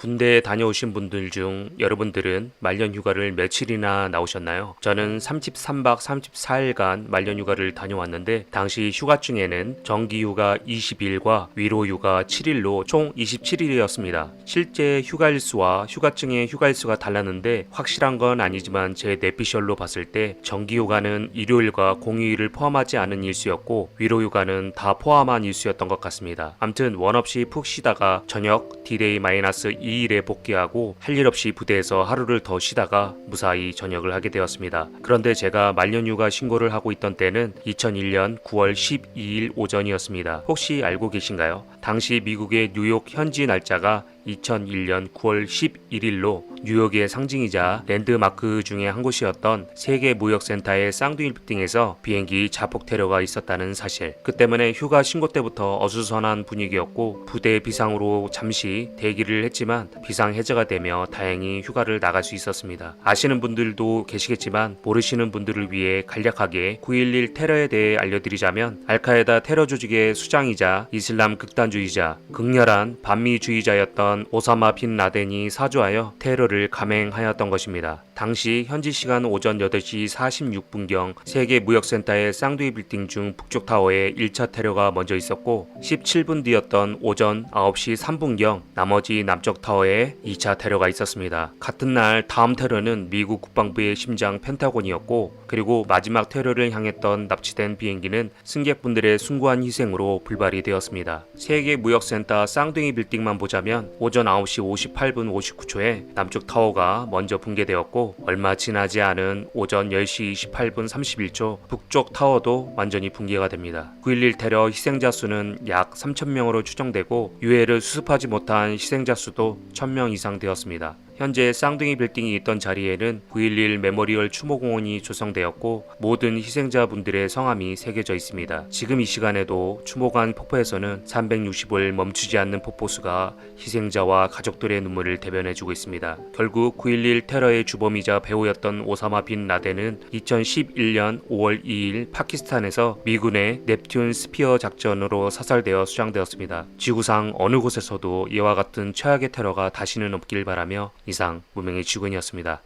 군대에 다녀오신 분들 중 여러분들은 말년 휴가를 며칠이나 나오셨나요? 저는 33박 34일간 말년 휴가를 다녀왔는데 당시 휴가증에는 정기 휴가 20일과 위로 휴가 7일로 총 27일이었습니다. 실제 휴가일수와 휴가증의 휴가일수가 달랐는데 확실한 건 아니지만 제 내피셜로 봤을 때 정기 휴가는 일요일과 공휴일을 포함하지 않은 일수였고 위로 휴가는 다 포함한 일수였던 것 같습니다. 암튼 원 없이 푹 쉬다가 저녁 디데이 마이너스 2일에 복귀하고 할 일 없이 부대에서 하루를 더 쉬다가 무사히 전역을 하게 되었습니다. 그런데 제가 말년휴가 신고를 하고 있던 때는 2001년 9월 12일 오전이었습니다. 혹시 알고 계신가요? 당시 미국의 뉴욕 현지 날짜가 2001년 9월 11일로 뉴욕의 상징이자 랜드마크 중에 한 곳이었던 세계 무역센터의 쌍둥이 빌딩에서 비행기 자폭 테러가 있었다는 사실. 그 때문에 휴가 신고 때부터 어수선한 분위기였고 부대 비상으로 잠시 대기를 했지만 비상 해제가 되며 다행히 휴가를 나갈 수 있었습니다. 아시는 분들도 계시겠지만 모르시는 분들을 위해 간략하게 9.11 테러에 대해 알려드리자면 알카에다 테러 조직의 수장이자 이슬람 극단주의자 극렬한 반미주의자였던 오사마 빈 라덴이 사주하여 테러를 감행하였던 것입니다. 당시 현지 시간 오전 8시 46분경 세계 무역센터의 쌍둥이 빌딩 중 북쪽 타워에 1차 테러가 먼저 있었고 17분 뒤였던 오전 9시 3분경 나머지 남쪽 타워에 2차 테러가 있었습니다. 같은 날 다음 테러는 미국 국방부의 심장 펜타곤이었고 그리고 마지막 테러를 향했던 납치된 비행기는 승객분들의 숭고한 희생으로 불발이 되었습니다. 세계 무역센터 쌍둥이 빌딩만 보자면 오전 9시 58분 59초에 남쪽 타워가 먼저 붕괴되었고 얼마 지나지 않은 오전 10시 28분 31초 북쪽 타워도 완전히 붕괴가 됩니다. 9.11 테러 희생자 수는 약 3,000명으로 추정되고 유해를 수습하지 못한 희생자 수도 1,000명 이상 되었습니다. 현재 쌍둥이 빌딩이 있던 자리에는 9.11 메모리얼 추모공원이 조성되었고 모든 희생자분들의 성함이 새겨져 있습니다. 지금 이 시간에도 추모관 폭포에서는 360을 멈추지 않는 폭포수가 희생자와 가족들의 눈물을 대변해주고 있습니다. 결국 9.11 테러의 주범이자 배우였던 오사마 빈 라덴은 2011년 5월 2일 파키스탄에서 미군의 넵튠 스피어 작전으로 사살되어 수장되었습니다. 지구상 어느 곳에서도 이와 같은 최악의 테러가 다시는 없길 바라며 이상 무명의 주군이었습니다.